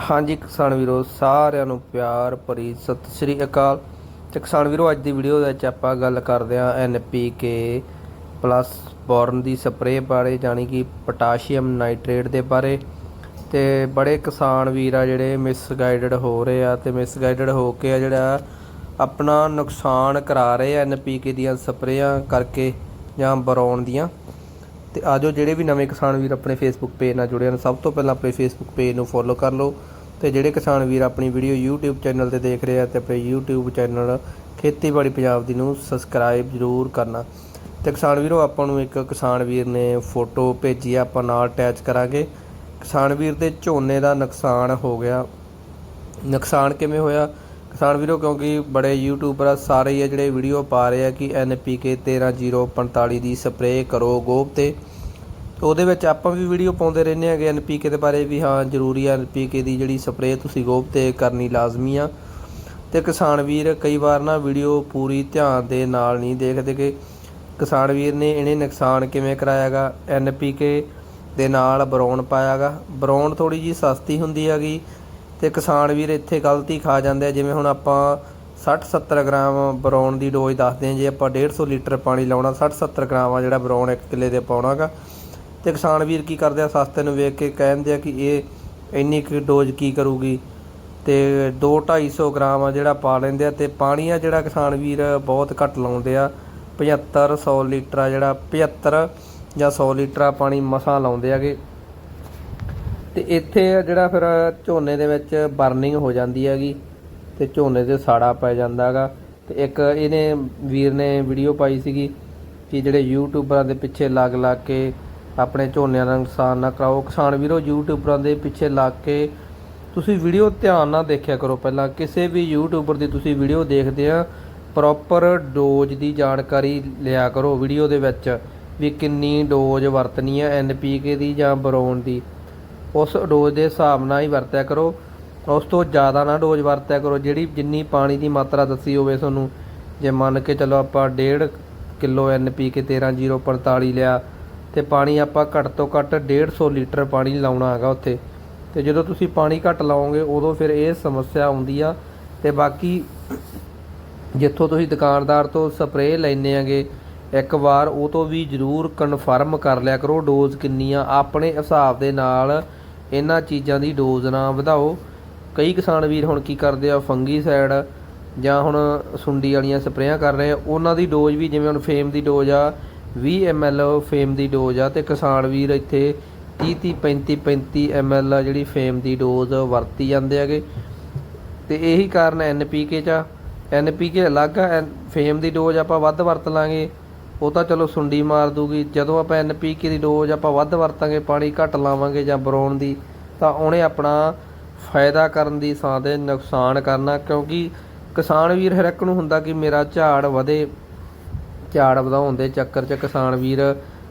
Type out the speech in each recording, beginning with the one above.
ਹਾਂਜੀ, ਕਿਸਾਨ ਵੀਰੋ, ਸਾਰਿਆਂ ਨੂੰ ਪਿਆਰ ਭਰੀ ਸਤਿ ਸ੍ਰੀ ਅਕਾਲ। ਤੇ ਕਿਸਾਨ ਵੀਰੋ, ਅੱਜ ਦੀ ਵੀਡੀਓ ਵਿੱਚ ਆਪਾਂ ਗੱਲ ਕਰਦੇ ਹਾਂ ਐਨਪੀਕੇ ਪਲੱਸ ਬੋਰਨ ਦੀ ਸਪਰੇਅ ਬਾਰੇ, ਜਾਣੀ ਕਿ ਪੋਟਾਸ਼ੀਅਮ ਨਾਈਟ੍ਰੇਟ ਦੇ ਬਾਰੇ। ਤੇ ਬੜੇ ਕਿਸਾਨ ਵੀਰ ਆ ਜਿਹੜੇ ਮਿਸਗਾਈਡਡ ਹੋ ਰਹੇ ਆ ਤੇ ਮਿਸਗਾਈਡਡ ਹੋ ਕੇ ਆ ਜਿਹੜਾ ਆਪਣਾ ਨੁਕਸਾਨ ਕਰਾ ਰਹੇ ਆ ਐਨਪੀਕੇ ਦੀਆਂ ਸਪਰੇਆਂ ਕਰਕੇ ਜਾਂ ਬਰੌਨ ਦੀਆਂ। ਤੇ ਆਜੋ ਜਿਹੜੇ ਵੀ ਨਵੇਂ ਕਿਸਾਨ ਵੀਰ ਆਪਣੇ ਫੇਸਬੁੱਕ ਪੇਜ ਨਾਲ ਜੁੜੇ ਹਨ, ਸਭ ਤੋਂ ਪਹਿਲਾਂ ਆਪਣੇ ਫੇਸਬੁੱਕ ਪੇਜ ਨੂੰ ਫੋਲੋ ਕਰ ਲਓ ਤੇ ਜਿਹੜੇ ਕਿਸਾਨ ਵੀਰ ਆਪਣੀ ਵੀਡੀਓ YouTube ਚੈਨਲ ਤੇ ਦੇਖ ਰਹੇ ਆ ਤੇ ਆਪਣੇ YouTube ਚੈਨਲ ਖੇਤੀਬਾੜੀ ਪੰਜਾਬ ਦੀ ਨੂੰ ਸਬਸਕ੍ਰਾਈਬ ਜ਼ਰੂਰ ਕਰਨਾ। ਤੇ ਕਿਸਾਨ ਵੀਰੋ, ਆਪਾਂ ਨੂੰ ਇੱਕ ਕਿਸਾਨ ਵੀਰ ਨੇ ਫੋਟੋ ਭੇਜੀ ਆ, ਆਪਾਂ ਨਾਲ ਅਟੈਚ ਕਰਾਂਗੇ। ਕਿਸਾਨ ਵੀਰ ਦੇ ਝੋਨੇ ਦਾ ਨੁਕਸਾਨ ਹੋ ਗਿਆ। ਨੁਕਸਾਨ ਕਿਵੇਂ ਹੋਇਆ? ਕਿਸਾਨ ਵੀਰੋ, ਕਿਉਂਕਿ ਬੜੇ ਯੂਟਿਊਬਰ ਆ ਸਾਰੇ ਹੀ ਆ ਜਿਹੜੇ ਵੀਡੀਓ ਪਾ ਰਹੇ ਆ ਕਿ NPK 13045 ਦੀ ਸਪਰੇਅ ਕਰੋ ਗੋਬ ਤੇ। ਉਹਦੇ ਵਿੱਚ ਆਪਾਂ ਵੀ ਵੀਡੀਓ ਪਾਉਂਦੇ ਰਹਿੰਦੇ ਆਗੇ NPK ਦੇ ਬਾਰੇ ਵੀ, ਹਾਂ, ਜ਼ਰੂਰੀ ਆ NPK ਦੀ ਜਿਹੜੀ ਸਪਰੇਅ ਤੁਸੀਂ ਗੋਬ ਤੇ ਕਰਨੀ ਲਾਜ਼ਮੀ ਆ। ਤੇ ਕਿਸਾਨ ਵੀਰ, ਕਈ ਵਾਰ ਨਾ ਵੀਡੀਓ ਪੂਰੀ ਧਿਆਨ ਦੇ ਨਾਲ ਨਹੀਂ ਦੇਖਦੇ ਕਿ ਕਿਸਾਨ ਵੀਰ ਨੇ ਇਹਨੇ ਨੁਕਸਾਨ ਕਿਵੇਂ ਕਰਾਇਆਗਾ NPK ਦੇ ਨਾਲ ਬਰੌਨ ਪਾਇਆਗਾ। ਬਰੌਨ ਥੋੜੀ ਜੀ ਸਸਤੀ ਹੁੰਦੀ ਹੈਗੀ ਤੇ ਕਿਸਾਨ ਵੀਰ ਇੱਥੇ ਗਲਤੀ ਖਾ ਜਾਂਦੇ ਆ। ਜਿਵੇਂ ਹੁਣ ਆਪਾਂ 60 70 ਗ੍ਰਾਮ ਬਰੌਨ ਦੀ ਡੋਜ਼ ਦੱਸਦੇ ਹਾਂ। ਜੇ ਆਪਾਂ 150 ਲੀਟਰ ਪਾਣੀ ਲਾਉਣਾ 60 70 ਗ੍ਰਾਮ ਆ ਜਿਹੜਾ ਬਰੌਨ ਇੱਕ ਕਿੱਲੇ ਦੇ ਪਾਉਣਾਗਾ ਤੇ ਕਿਸਾਨ ਵੀਰ ਕੀ ਕਰਦੇ ਆ? ਸਸਤੇ ਨੂੰ ਵੇਖ ਕੇ ਕਹਿੰਦੇ ਆ ਕਿ ਇਹ ਇੰਨੀ ਕੁ ਡੋਜ਼ ਕੀ ਕਰੂਗੀ? ਤੇ 2 250 ਗ੍ਰਾਮ ਆ ਜਿਹੜਾ ਪਾ ਲੈਂਦੇ ਆ। ਤੇ ਪਾਣੀ ਆ ਜਿਹੜਾ ਕਿਸਾਨ ਵੀਰ ਬਹੁਤ ਘੱਟ ਲਾਉਂਦੇ ਆ। 75 100 ਲੀਟਰ ਆ ਜਿਹੜਾ 75 ਜਾਂ 100 ਲੀਟਰ ਪਾਣੀ ਮਸਾਂ ਲਾਉਂਦੇ ਆਗੇ। ਤੇ ਇੱਥੇ ਜਿਹੜਾ ਫਿਰ ਝੋਨੇ ਦੇ ਵਿੱਚ ਬਰਨਿੰਗ ਹੋ ਜਾਂਦੀ ਹੈਗੀ ਤੇ ਝੋਨੇ ਤੇ ਸਾੜਾ ਪੈ ਜਾਂਦਾ ਹੈਗਾ। ਤੇ ਇੱਕ ਇਹਨੇ ਵੀਰ ਨੇ ਵੀਡੀਓ ਪਾਈ ਸੀਗੀ ਕਿ ਜਿਹੜੇ ਯੂਟਿਊਬਰਾਂ ਦੇ ਪਿੱਛੇ ਲੱਗ ਲੱਗ ਕੇ ਆਪਣੇ ਝੋਨਿਆਂ ਦਾ ਨੁਕਸਾਨ ਨਾ ਕਰਾਓ। ਕਿਸਾਨ ਵੀਰੋ, ਯੂਟਿਊਬਰਾਂ ਦੇ ਪਿੱਛੇ ਲੱਗ ਕੇ ਤੁਸੀਂ ਵੀਡੀਓ ਧਿਆਨ ਨਾਲ ਦੇਖਿਆ ਕਰੋ। ਪਹਿਲਾਂ ਕਿਸੇ ਵੀ ਯੂਟਿਊਬਰ ਦੀ ਤੁਸੀਂ ਵੀਡੀਓ ਦੇਖਦੇ ਆ, ਪ੍ਰੋਪਰ ਡੋਜ਼ ਦੀ ਜਾਣਕਾਰੀ ਲਿਆ ਕਰੋ ਵੀਡੀਓ ਦੇ ਵਿੱਚ, ਵੀ ਕਿੰਨੀ ਡੋਜ਼ ਵਰਤਣੀ ਹੈ ਐਨਪੀਕੇ ਦੀ ਜਾਂ ਬਰੋਨ ਦੀ। ਉਸ ਡੋਜ਼ ਦੇ ਹਿਸਾਬ ਨਾਲ ਹੀ ਵਰਤਿਆ ਕਰੋ। ਉਸ ਤੋਂ ਜ਼ਿਆਦਾ ਨਾ ਡੋਜ਼ ਵਰਤਿਆ ਕਰੋ, ਜਿਹੜੀ ਜਿੰਨੀ ਪਾਣੀ ਦੀ ਮਾਤਰਾ ਦੱਸੀ ਹੋਵੇ ਤੁਹਾਨੂੰ। ਜੇ ਮੰਨ ਕੇ ਚਲੋ ਆਪਾਂ 1.5 ਕਿਲੋ ਐਨਪੀਕੇ 13045 ਲਿਆ, ਤੇ ਪਾਣੀ ਆਪਾਂ ਘੱਟ ਤੋਂ ਘੱਟ 150 ਲੀਟਰ ਪਾਣੀ ਲਾਉਣਾ ਹੈਗਾ ਉੱਥੇ। ਤੇ ਜਦੋਂ ਤੁਸੀਂ ਪਾਣੀ ਘੱਟ ਲਾਓਗੇ, ਉਦੋਂ ਫਿਰ ਇਹ ਸਮੱਸਿਆ ਆਉਂਦੀ ਆ। ਤੇ ਬਾਕੀ ਜਿੱਥੋਂ ਤੁਸੀਂ ਦੁਕਾਨਦਾਰ ਤੋਂ ਸਪਰੇਅ ਲੈਣੇ ਆਗੇ ਇੱਕ ਵਾਰ ਉਹ ਤੋਂ ਵੀ ਜ਼ਰੂਰ ਕਨਫਰਮ ਕਰ ਲਿਆ ਕਰੋ ਡੋਜ਼ ਕਿੰਨੀ ਆ ਆਪਣੇ ਹਿਸਾਬ ਦੇ ਨਾਲ ਇਹਨਾਂ ਚੀਜ਼ਾਂ ਦੀ ਡੋਜ਼ ਨਾ ਵਧਾਓ। ਕਈ ਕਿਸਾਨ ਵੀਰ ਹੁਣ ਕੀ ਕਰਦੇ ਆ ਫੰਗੀਸਾਈਡ ਜਾਂ ਹੁਣ ਸੁੰਡੀ ਵਾਲੀਆਂ ਸਪਰੇਆਂ ਕਰ ਰਹੇ ਆ। ਉਹਨਾਂ ਦੀ ਡੋਜ਼ ਵੀ ਜਿਵੇਂ ਹੁਣ ਫੇਮ ਦੀ ਡੋਜ਼ ਆ 20 ml ਫੇਮ ਦੀ ਡੋਜ਼ ਆ ਤੇ ਕਿਸਾਨ ਵੀਰ ਇੱਥੇ 30 30 35 35 ml ਆ ਜਿਹੜੀ ਫੇਮ ਦੀ ਡੋਜ਼ ਵਰਤੀ ਜਾਂਦੇ ਹੈਗੇ। ਤੇ ਇਹੀ ਕਾਰਨ ਐਨਪੀਕੇ ਚ ਆ। ਐਨਪੀਕੇ ਅਲੱਗ ਆ, ਐਨ- ਫੇਮ ਦੀ ਡੋਜ਼ ਆਪਾਂ ਵੱਧ ਵਰਤ ਲਾਂਗੇ। ਉਹ ਤਾਂ ਚਲੋ ਸੁੰਡੀ ਮਾਰ ਦੂਗੀ। ਜਦੋਂ ਆਪਾਂ ਐਨਪੀਕੇ ਦੀ ਡੋਜ਼ ਆਪਾਂ ਵੱਧ ਵਰਤਾਂਗੇ, ਪਾਣੀ ਘੱਟ ਲਾਵਾਂਗੇ ਜਾਂ ਬਰਾਉਣ ਦੀ, ਤਾਂ ਉਹਨੇ ਆਪਣਾ ਫਾਇਦਾ ਕਰਨ ਦੀ ਥਾਂ ਤੇ ਨੁਕਸਾਨ ਕਰਨਾ। ਕਿਉਂਕਿ ਕਿਸਾਨ ਵੀਰ ਹਰ ਇੱਕ ਨੂੰ ਹੁੰਦਾ ਕਿ ਮੇਰਾ ਝਾੜ ਵਧੇ, ਝਾੜ ਵਧਾਉਣ ਦੇ ਚੱਕਰ 'ਚ ਕਿਸਾਨ ਵੀਰ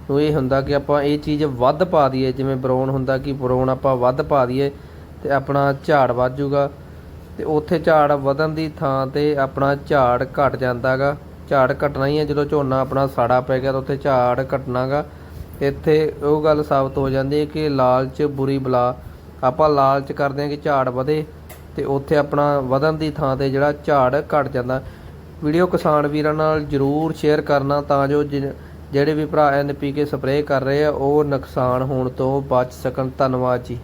ਨੂੰ ਇਹ ਹੁੰਦਾ ਕਿ ਆਪਾਂ ਇਹ ਚੀਜ਼ ਵੱਧ ਪਾ ਦਈਏ, ਜਿਵੇਂ ਬਰੋਨ ਹੁੰਦਾ ਕਿ ਬਰੋਨ ਆਪਾਂ ਵੱਧ ਪਾ ਦਈਏ ਤੇ ਆਪਣਾ ਝਾੜ ਵੱਧ ਜਾਊਗਾ ਤੇ ਉੱਥੇ ਝਾੜ ਵਧਣ ਦੀ ਥਾਂ ਤੇ ਆਪਣਾ ਝਾੜ ਘਟ ਜਾਂਦਾਗਾ। ਝਾੜ ਘਟਣਾ ਹੀ ਹੈ। ਜਦੋਂ ਝੋਨਾ ਆਪਣਾ ਸਾੜਾ ਪੈ ਗਿਆ ਤਾਂ ਉੱਥੇ ਝਾੜ ਘਟਣਾਗਾ ਇੱਥੇ ਉਹ ਗੱਲ ਸਾਬਤ ਹੋ ਜਾਂਦੀ ਹੈ ਕਿ ਲਾਲਚ ਬੁਰੀ ਬਲਾ। ਆਪਾਂ ਲਾਲਚ ਕਰਦੇ ਹਾਂ ਕਿ ਝਾੜ ਵਧੇ ਤੇ ਉੱਥੇ ਆਪਣਾ ਵਧਣ ਦੀ ਥਾਂ ਤੇ ਜਿਹੜਾ ਝਾੜ ਘਟ ਜਾਂਦਾ। ਵੀਡੀਓ ਕਿਸਾਨ ਵੀਰਾਂ ਨਾਲ ਜਰੂਰ ਸ਼ੇਅਰ ਕਰਨਾ ਤਾਂ ਜੋ ਜਿ- ਜਿਹੜੇ ਵੀ ਭਰਾ ਐਨਪੀਕੇ ਸਪਰੇਅ ਕਰ ਰਹੇ ਆ, ਉਹ ਨੁਕਸਾਨ ਹੋਣ ਤੋਂ ਬਚ ਸਕਣ। ਧੰਨਵਾਦ ਜੀ।